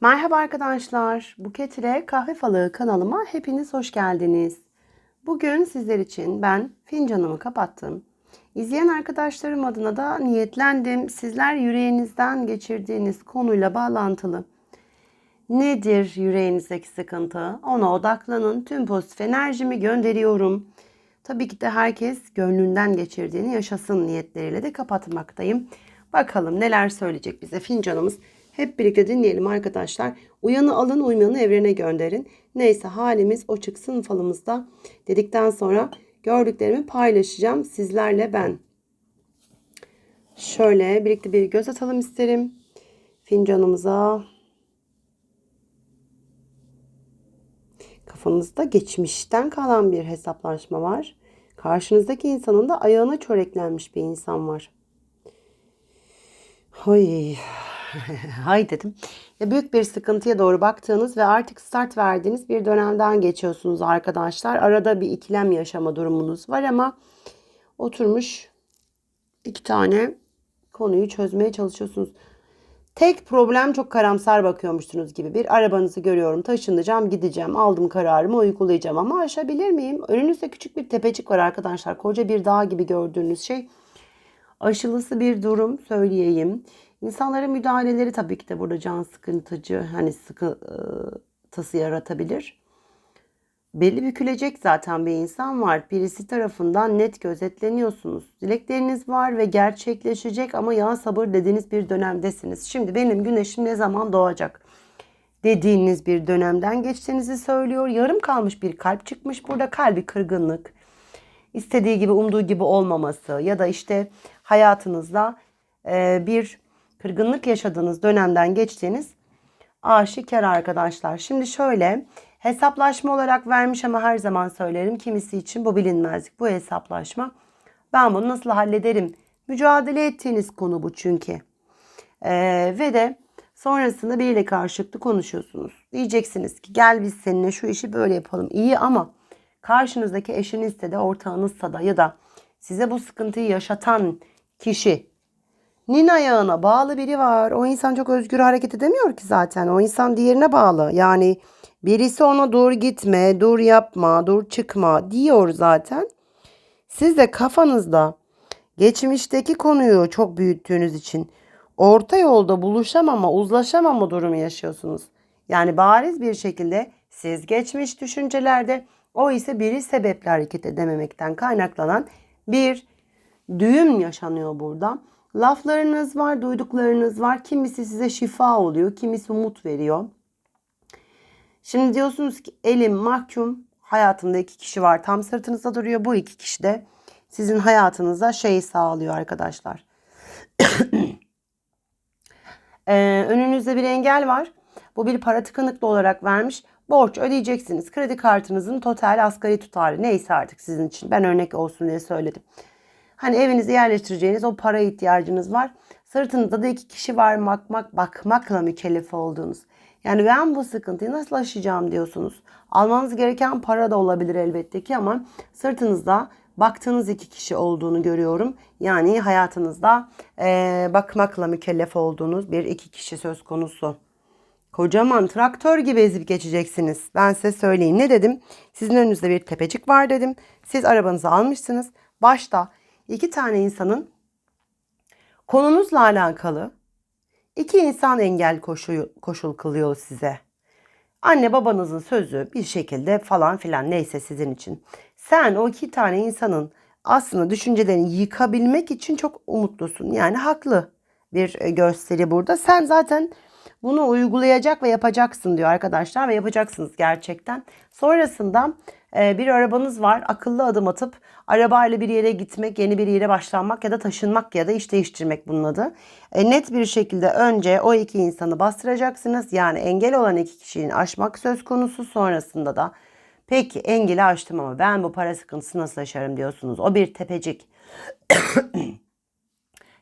Merhaba arkadaşlar. Buket ile Kahve Falığı kanalıma hepiniz hoş geldiniz. Bugün sizler için ben fincanımı kapattım. İzleyen arkadaşlarım adına da niyetlendim. Sizler yüreğinizden geçirdiğiniz konuyla bağlantılı. Nedir yüreğinizdeki sıkıntı? Ona odaklanın. Tüm pozitif enerjimi gönderiyorum. Tabii ki de herkes gönlünden geçirdiğini yaşasın niyetleriyle de kapatmaktayım. Bakalım neler söyleyecek bize fincanımız. Hep birlikte dinleyelim arkadaşlar. Uyanı alın, uymayanı evrene gönderin. Neyse halimiz o çıksın falımızda dedikten sonra gördüklerimi paylaşacağım sizlerle ben. Şöyle birlikte bir göz atalım isterim. Fincanımıza. Kafanızda geçmişten kalan bir hesaplaşma var. Karşınızdaki insanın da ayağına çöreklenmiş bir insan var. Hay. Hay dedim. Ya büyük bir sıkıntıya doğru baktığınız ve artık start verdiğiniz bir dönemden geçiyorsunuz arkadaşlar. Arada bir ikilem yaşama durumunuz var ama oturmuş iki tane konuyu çözmeye çalışıyorsunuz. Tek problem çok karamsar bakıyormuşsunuz gibi. Bir arabanızı görüyorum, taşınacağım, gideceğim, aldım kararımı uygulayacağım ama aşabilir miyim? Önünüzde küçük bir tepecik var arkadaşlar. Koca bir dağ gibi gördüğünüz şey. Aşılısı bir durum söyleyeyim. İnsanlara müdahaleleri tabii ki de burada can sıkıntıcı, hani sıkıntısı yaratabilir. Belli bükülecek zaten bir insan var. Birisi tarafından net gözetleniyorsunuz. Dilekleriniz var ve gerçekleşecek ama ya sabır dediğiniz bir dönemdesiniz. Şimdi benim güneşim ne zaman doğacak? dediğiniz bir dönemden geçtiğinizi söylüyor. Yarım kalmış bir kalp çıkmış burada kalbi kırgınlık. istediği gibi umduğu gibi olmaması ya da işte hayatınızda bir kırgınlık yaşadığınız dönemden geçtiğiniz aşikar arkadaşlar. Şimdi şöyle hesaplaşma olarak vermiş ama her zaman söylerim kimisi için bu bilinmezlik bu hesaplaşma. Ben bunu nasıl hallederim? Mücadele ettiğiniz konu bu çünkü. Ee, ve de sonrasında biriyle karşılıklı konuşuyorsunuz. Diyeceksiniz ki gel biz seninle şu işi böyle yapalım. İyi ama karşınızdaki eşinizse de ortağınızsa da ya da size bu sıkıntıyı yaşatan kişi nin ayağına bağlı biri var. O insan çok özgür hareket edemiyor ki zaten. O insan diğerine bağlı. Yani birisi ona dur gitme, dur yapma, dur çıkma diyor zaten. Siz de kafanızda geçmişteki konuyu çok büyüttüğünüz için orta yolda buluşamama, uzlaşamama durumu yaşıyorsunuz. Yani bariz bir şekilde siz geçmiş düşüncelerde o ise biri sebeple hareket edememekten kaynaklanan bir düğüm yaşanıyor burada. Laflarınız var, duyduklarınız var. Kimisi size şifa oluyor, kimisi umut veriyor. Şimdi diyorsunuz ki elim mahkum, hayatımda iki kişi var. Tam sırtınızda duruyor. Bu iki kişi de sizin hayatınıza şey sağlıyor arkadaşlar. ee, önünüzde bir engel var. Bu bir para tıkanıklı olarak vermiş. Borç ödeyeceksiniz. Kredi kartınızın total asgari tutarı neyse artık sizin için. Ben örnek olsun diye söyledim. Hani evinize yerleştireceğiniz o para ihtiyacınız var. Sırtınızda da iki kişi var bakmak, bakmakla mükellef olduğunuz. Yani ben bu sıkıntıyı nasıl aşacağım diyorsunuz. Almanız gereken para da olabilir elbette ki ama sırtınızda baktığınız iki kişi olduğunu görüyorum. Yani hayatınızda ee, bakmakla mükellef olduğunuz bir iki kişi söz konusu. Kocaman traktör gibi ezip geçeceksiniz. Ben size söyleyeyim ne dedim? Sizin önünüzde bir tepecik var dedim. Siz arabanızı almışsınız. Başta iki tane insanın konunuzla alakalı iki insan engel koşul, koşul kılıyor size. Anne babanızın sözü bir şekilde falan filan neyse sizin için. Sen o iki tane insanın aslında düşüncelerini yıkabilmek için çok umutlusun. Yani haklı bir e, gösteri burada. Sen zaten bunu uygulayacak ve yapacaksın diyor arkadaşlar ve yapacaksınız gerçekten. Sonrasında bir arabanız var. Akıllı adım atıp arabayla bir yere gitmek, yeni bir yere başlanmak ya da taşınmak ya da iş değiştirmek bunun adı. E, net bir şekilde önce o iki insanı bastıracaksınız. Yani engel olan iki kişinin aşmak söz konusu sonrasında da peki engeli aştım ama ben bu para sıkıntısı nasıl aşarım diyorsunuz. O bir tepecik.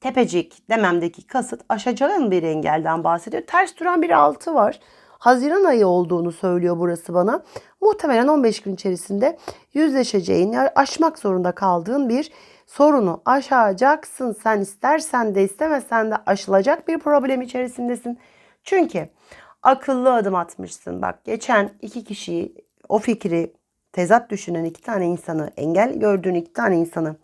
tepecik dememdeki kasıt aşacağın bir engelden bahsediyor. Ters duran bir altı var. Haziran ayı olduğunu söylüyor burası bana. Muhtemelen 15 gün içerisinde yüzleşeceğin, aşmak zorunda kaldığın bir sorunu aşacaksın. Sen istersen de istemesen de aşılacak bir problem içerisindesin. Çünkü Akıllı adım atmışsın. Bak geçen iki kişiyi o fikri tezat düşünen iki tane insanı, engel gördüğün iki tane insanı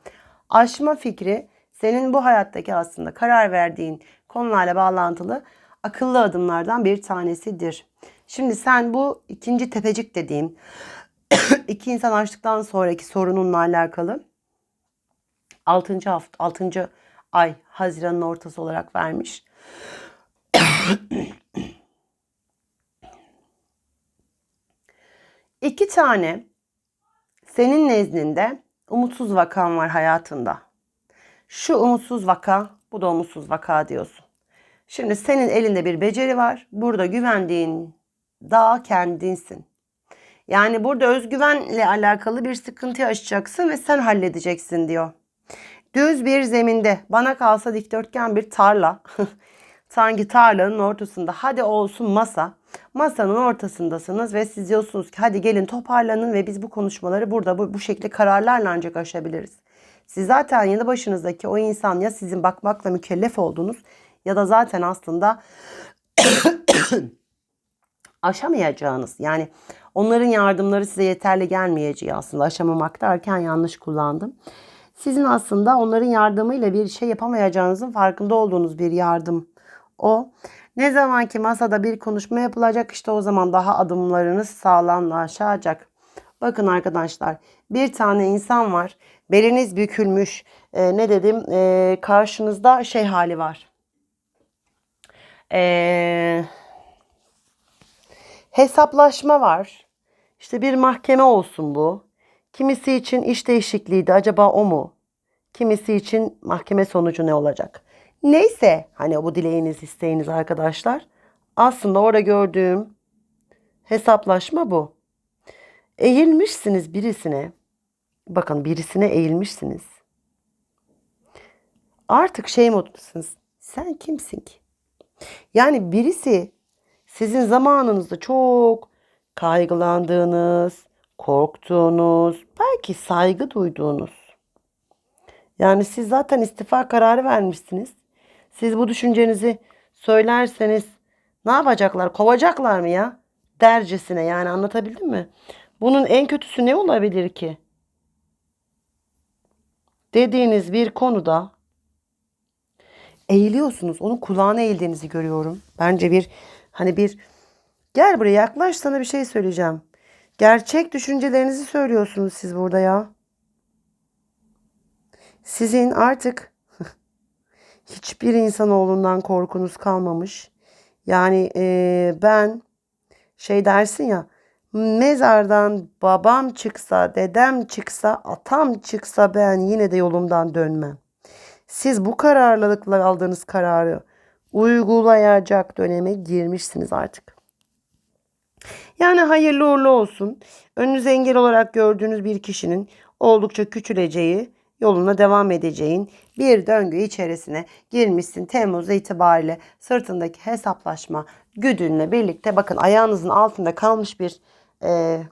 aşma fikri senin bu hayattaki aslında karar verdiğin konularla bağlantılı akıllı adımlardan bir tanesidir. Şimdi sen bu ikinci tepecik dediğim iki insan açtıktan sonraki sorununla alakalı 6. hafta 6. ay Haziran'ın ortası olarak vermiş. İki tane senin nezdinde umutsuz vakan var hayatında. Şu umutsuz vaka, bu da umutsuz vaka diyorsun. Şimdi senin elinde bir beceri var. Burada güvendiğin dağ kendinsin. Yani burada özgüvenle alakalı bir sıkıntı yaşayacaksın ve sen halledeceksin diyor. Düz bir zeminde bana kalsa dikdörtgen bir tarla. Sanki tarlanın ortasında hadi olsun masa. Masanın ortasındasınız ve siz diyorsunuz ki hadi gelin toparlanın ve biz bu konuşmaları burada bu, bu şekilde kararlarla ancak aşabiliriz. Siz zaten yanı başınızdaki o insan ya sizin bakmakla mükellef olduğunuz ya da zaten aslında aşamayacağınız yani onların yardımları size yeterli gelmeyeceği aslında aşamamak derken yanlış kullandım. Sizin aslında onların yardımıyla bir şey yapamayacağınızın farkında olduğunuz bir yardım o. Ne zaman ki masada bir konuşma yapılacak işte o zaman daha adımlarınız sağlamlaşacak. Bakın arkadaşlar bir tane insan var. Beliniz bükülmüş. Ee, ne dedim? Ee, karşınızda şey hali var. Eee hesaplaşma var. İşte bir mahkeme olsun bu. Kimisi için iş değişikliğiydi. Acaba o mu? Kimisi için mahkeme sonucu ne olacak? Neyse hani bu dileğiniz, isteğiniz arkadaşlar. Aslında orada gördüğüm hesaplaşma bu. Eğilmişsiniz birisine. Bakın birisine eğilmişsiniz. Artık şey modundasınız. Sen kimsin ki? Yani birisi sizin zamanınızda çok kaygılandığınız, korktuğunuz, belki saygı duyduğunuz. Yani siz zaten istifa kararı vermişsiniz. Siz bu düşüncenizi söylerseniz ne yapacaklar? Kovacaklar mı ya? Dercesine yani anlatabildim mi? Bunun en kötüsü ne olabilir ki? Dediğiniz bir konuda eğiliyorsunuz. Onun kulağına eğildiğinizi görüyorum. Bence bir hani bir gel buraya yaklaş sana bir şey söyleyeceğim. Gerçek düşüncelerinizi söylüyorsunuz siz burada ya. Sizin artık hiçbir insanoğlundan korkunuz kalmamış. Yani e, ben şey dersin ya mezardan babam çıksa, dedem çıksa, atam çıksa ben yine de yolumdan dönmem. Siz bu kararlılıkla aldığınız kararı uygulayacak döneme girmişsiniz artık. Yani hayırlı uğurlu olsun. Önünüze engel olarak gördüğünüz bir kişinin oldukça küçüleceği, yoluna devam edeceğin bir döngü içerisine girmişsin. Temmuz itibariyle sırtındaki hesaplaşma güdünle birlikte bakın ayağınızın altında kalmış bir e,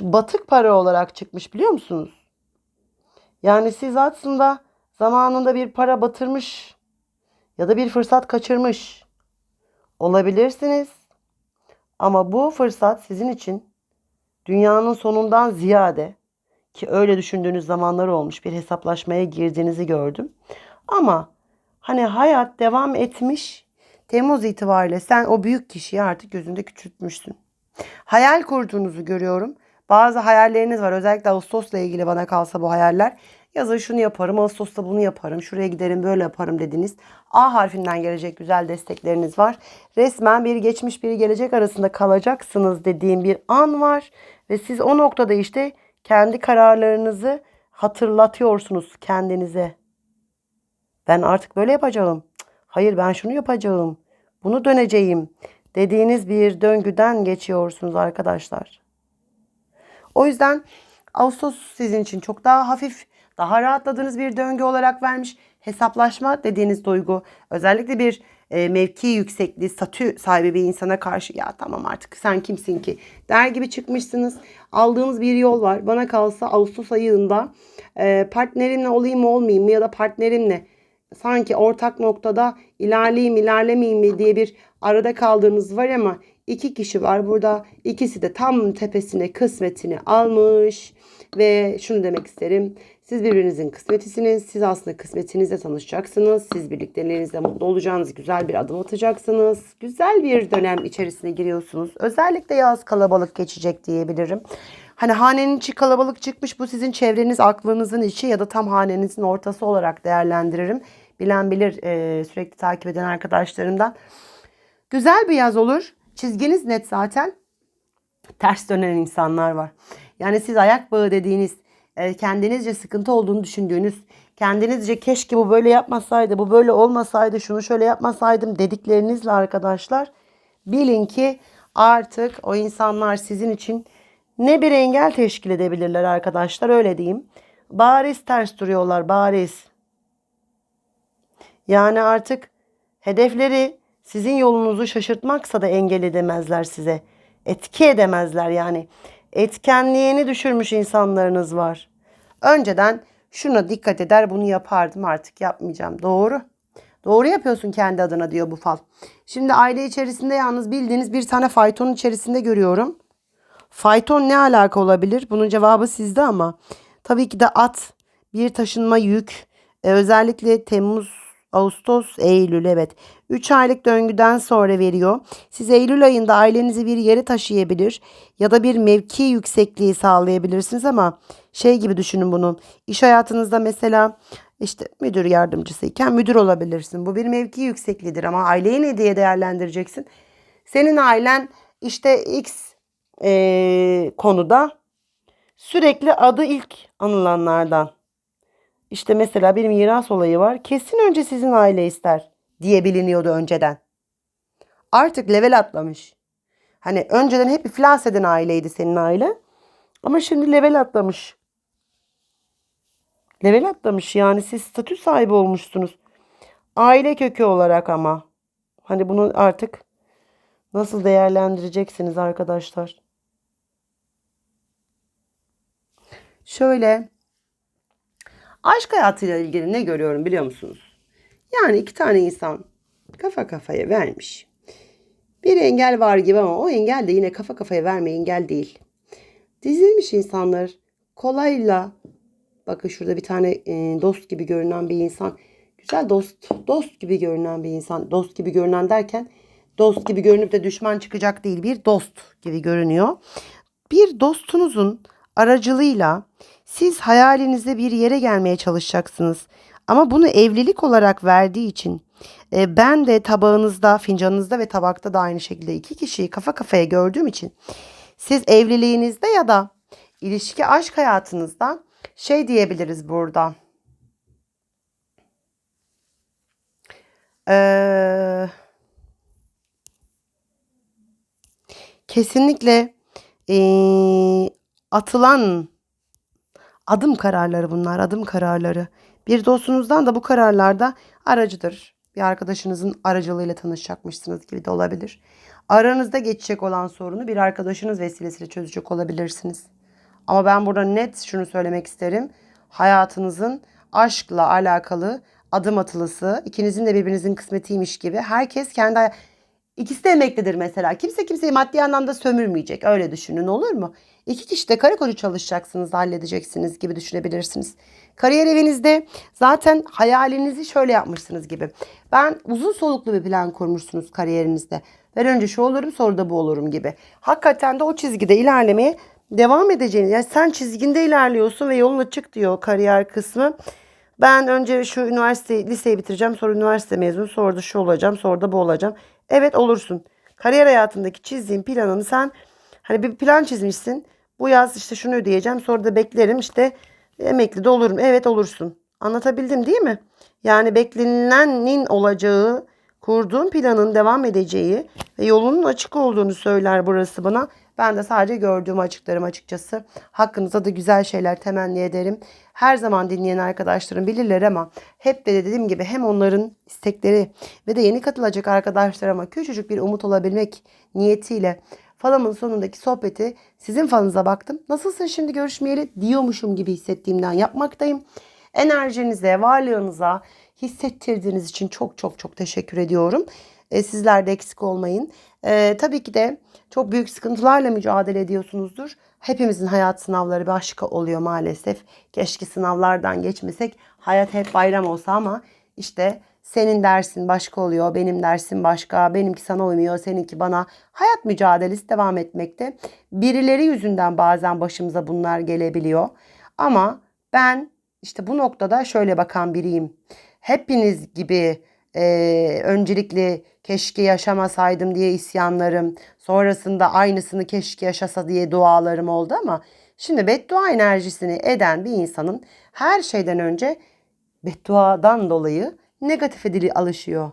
batık para olarak çıkmış biliyor musunuz? Yani siz aslında zamanında bir para batırmış ya da bir fırsat kaçırmış olabilirsiniz. Ama bu fırsat sizin için dünyanın sonundan ziyade ki öyle düşündüğünüz zamanlar olmuş bir hesaplaşmaya girdiğinizi gördüm. Ama hani hayat devam etmiş. Temmuz itibariyle sen o büyük kişiyi artık gözünde küçültmüşsün. Hayal kurduğunuzu görüyorum. Bazı hayalleriniz var. Özellikle Ağustos'la ilgili bana kalsa bu hayaller. Yazın şunu yaparım, Ağustos'ta bunu yaparım, şuraya giderim, böyle yaparım dediniz. A harfinden gelecek güzel destekleriniz var. Resmen bir geçmiş bir gelecek arasında kalacaksınız dediğim bir an var. Ve siz o noktada işte kendi kararlarınızı hatırlatıyorsunuz kendinize. Ben artık böyle yapacağım. Hayır ben şunu yapacağım. Bunu döneceğim dediğiniz bir döngüden geçiyorsunuz arkadaşlar. O yüzden Ağustos sizin için çok daha hafif, daha rahatladığınız bir döngü olarak vermiş. Hesaplaşma dediğiniz duygu özellikle bir e, mevki yüksekliği, statü sahibi bir insana karşı ya tamam artık sen kimsin ki der gibi çıkmışsınız. Aldığınız bir yol var. Bana kalsa Ağustos ayında e, partnerimle olayım mı olmayayım mı ya da partnerimle sanki ortak noktada ilerleyeyim ilerlemeyeyim mi diye bir arada kaldığınız var ama iki kişi var burada. İkisi de tam tepesine kısmetini almış ve şunu demek isterim. Siz birbirinizin kısmetisiniz. Siz aslında kısmetinizle tanışacaksınız. Siz birlikteliğinizle mutlu olacağınız güzel bir adım atacaksınız. Güzel bir dönem içerisine giriyorsunuz. Özellikle yaz kalabalık geçecek diyebilirim. Hani hanenin içi kalabalık çıkmış bu sizin çevreniz aklınızın içi ya da tam hanenizin ortası olarak değerlendiririm. Bilen bilir sürekli takip eden arkadaşlarımdan. Güzel bir yaz olur. Çizginiz net zaten. Ters dönen insanlar var. Yani siz ayak bağı dediğiniz e, kendinizce sıkıntı olduğunu düşündüğünüz, kendinizce keşke bu böyle yapmasaydı, bu böyle olmasaydı, şunu şöyle yapmasaydım dediklerinizle arkadaşlar bilin ki artık o insanlar sizin için ne bir engel teşkil edebilirler arkadaşlar öyle diyeyim. Bariz ters duruyorlar bariz. Yani artık hedefleri sizin yolunuzu şaşırtmaksa da engel edemezler size. Etki edemezler yani. Etkenliğini düşürmüş insanlarınız var. Önceden şuna dikkat eder bunu yapardım artık yapmayacağım. Doğru. Doğru yapıyorsun kendi adına diyor bu fal. Şimdi aile içerisinde yalnız bildiğiniz bir tane fayton içerisinde görüyorum. Fayton ne alaka olabilir? Bunun cevabı sizde ama. Tabii ki de at, bir taşınma yük. E, özellikle Temmuz, Ağustos, Eylül evet. 3 aylık döngüden sonra veriyor. Siz Eylül ayında ailenizi bir yere taşıyabilir ya da bir mevki yüksekliği sağlayabilirsiniz ama şey gibi düşünün bunu. İş hayatınızda mesela işte müdür yardımcısıyken müdür olabilirsin. Bu bir mevki yüksekliğidir ama aileyi ne diye değerlendireceksin? Senin ailen işte X eee, konuda sürekli adı ilk anılanlardan. İşte mesela bir miras olayı var. Kesin önce sizin aile ister diye biliniyordu önceden. Artık level atlamış. Hani önceden hep iflas eden aileydi senin aile. Ama şimdi level atlamış. Level atlamış yani siz statü sahibi olmuşsunuz. Aile kökü olarak ama. Hani bunu artık nasıl değerlendireceksiniz arkadaşlar? Şöyle aşk hayatıyla ilgili ne görüyorum biliyor musunuz? Yani iki tane insan kafa kafaya vermiş. Bir engel var gibi ama o engel de yine kafa kafaya verme engel değil. Dizilmiş insanlar kolayla bakın şurada bir tane e, dost gibi görünen bir insan. Güzel dost, dost gibi görünen bir insan. Dost gibi görünen derken dost gibi görünüp de düşman çıkacak değil. Bir dost gibi görünüyor. Bir dostunuzun aracılığıyla siz hayalinizde bir yere gelmeye çalışacaksınız. Ama bunu evlilik olarak verdiği için e, ben de tabağınızda, fincanınızda ve tabakta da aynı şekilde iki kişiyi kafa kafaya gördüğüm için siz evliliğinizde ya da ilişki aşk hayatınızda şey diyebiliriz burada. Ee, kesinlikle ee, atılan adım kararları bunlar, adım kararları. Bir dostunuzdan da bu kararlarda aracıdır. Bir arkadaşınızın aracılığıyla tanışacakmışsınız gibi de olabilir. Aranızda geçecek olan sorunu bir arkadaşınız vesilesiyle çözecek olabilirsiniz. Ama ben burada net şunu söylemek isterim. Hayatınızın aşkla alakalı adım atılısı, ikinizin de birbirinizin kısmetiymiş gibi herkes kendi İkisi de emeklidir mesela. Kimse kimseyi maddi anlamda sömürmeyecek. Öyle düşünün olur mu? İki kişi de karı koca çalışacaksınız, halledeceksiniz gibi düşünebilirsiniz. Kariyer evinizde zaten hayalinizi şöyle yapmışsınız gibi. Ben uzun soluklu bir plan kurmuşsunuz kariyerinizde. Ben önce şu olurum sonra da bu olurum gibi. Hakikaten de o çizgide ilerlemeye devam edeceğiniz. Yani sen çizginde ilerliyorsun ve yolun açık diyor kariyer kısmı. Ben önce şu üniversite liseyi bitireceğim, sonra üniversite mezunu, sonra da şu olacağım, sonra da bu olacağım. Evet olursun. Kariyer hayatındaki çizdiğin planını sen hani bir plan çizmişsin. Bu yaz işte şunu ödeyeceğim, sonra da beklerim işte emekli de olurum. Evet olursun. Anlatabildim değil mi? Yani beklenilenin olacağı, kurduğun planın devam edeceği ve yolunun açık olduğunu söyler burası bana. Ben de sadece gördüğüm açıklarım açıkçası. Hakkınızda da güzel şeyler temenni ederim. Her zaman dinleyen arkadaşlarım bilirler ama hep de dediğim gibi hem onların istekleri ve de yeni katılacak arkadaşlarıma küçücük bir umut olabilmek niyetiyle falamın sonundaki sohbeti sizin falınıza baktım. Nasılsın şimdi görüşmeyeli diyormuşum gibi hissettiğimden yapmaktayım. Enerjinize, varlığınıza, hissettirdiğiniz için çok çok çok teşekkür ediyorum. E, sizler de eksik olmayın. E, tabii ki de çok büyük sıkıntılarla mücadele ediyorsunuzdur. Hepimizin hayat sınavları başka oluyor maalesef. Keşke sınavlardan geçmesek. Hayat hep bayram olsa ama işte senin dersin başka oluyor, benim dersim başka, benimki sana uymuyor, seninki bana. Hayat mücadelesi devam etmekte. Birileri yüzünden bazen başımıza bunlar gelebiliyor. Ama ben işte bu noktada şöyle bakan biriyim. Hepiniz gibi e, öncelikli keşke yaşamasaydım diye isyanlarım, sonrasında aynısını keşke yaşasa diye dualarım oldu ama şimdi beddua enerjisini eden bir insanın her şeyden önce bedduadan dolayı negatife dili alışıyor.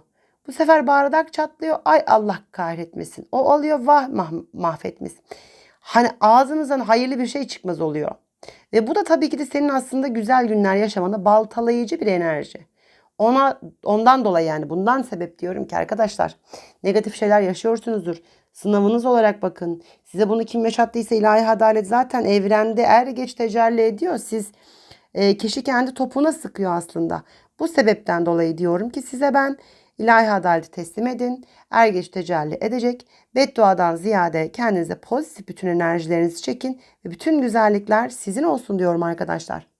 Bu sefer bardak çatlıyor. Ay Allah kahretmesin. O oluyor vah mah- mahvetmesin. Hani ağzınızdan hayırlı bir şey çıkmaz oluyor. Ve bu da tabii ki de senin aslında güzel günler yaşamana baltalayıcı bir enerji. Ona ondan dolayı yani bundan sebep diyorum ki arkadaşlar negatif şeyler yaşıyorsunuzdur. Sınavınız olarak bakın. Size bunu kim yaşattıysa ilahi adalet zaten evrende er geç tecelli ediyor. Siz e, kişi kendi topuna sıkıyor aslında. Bu sebepten dolayı diyorum ki size ben ilahi adaleti teslim edin. Er geç tecelli edecek. Bedduadan ziyade kendinize pozitif bütün enerjilerinizi çekin ve bütün güzellikler sizin olsun diyorum arkadaşlar.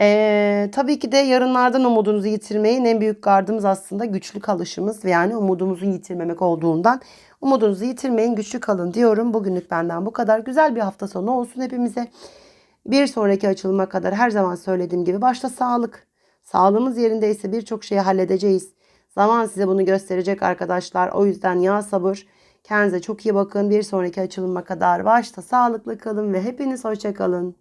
Ee, tabii ki de yarınlardan umudunuzu yitirmeyin. En büyük gardımız aslında güçlü kalışımız ve yani umudumuzu yitirmemek olduğundan umudunuzu yitirmeyin, güçlü kalın diyorum. Bugünlük benden bu kadar. Güzel bir hafta sonu olsun hepimize. Bir sonraki açılıma kadar her zaman söylediğim gibi başta sağlık. Sağlığımız yerindeyse birçok şeyi halledeceğiz. Zaman size bunu gösterecek arkadaşlar. O yüzden ya sabır. Kendinize çok iyi bakın. Bir sonraki açılıma kadar başta sağlıklı kalın ve hepiniz hoşça kalın.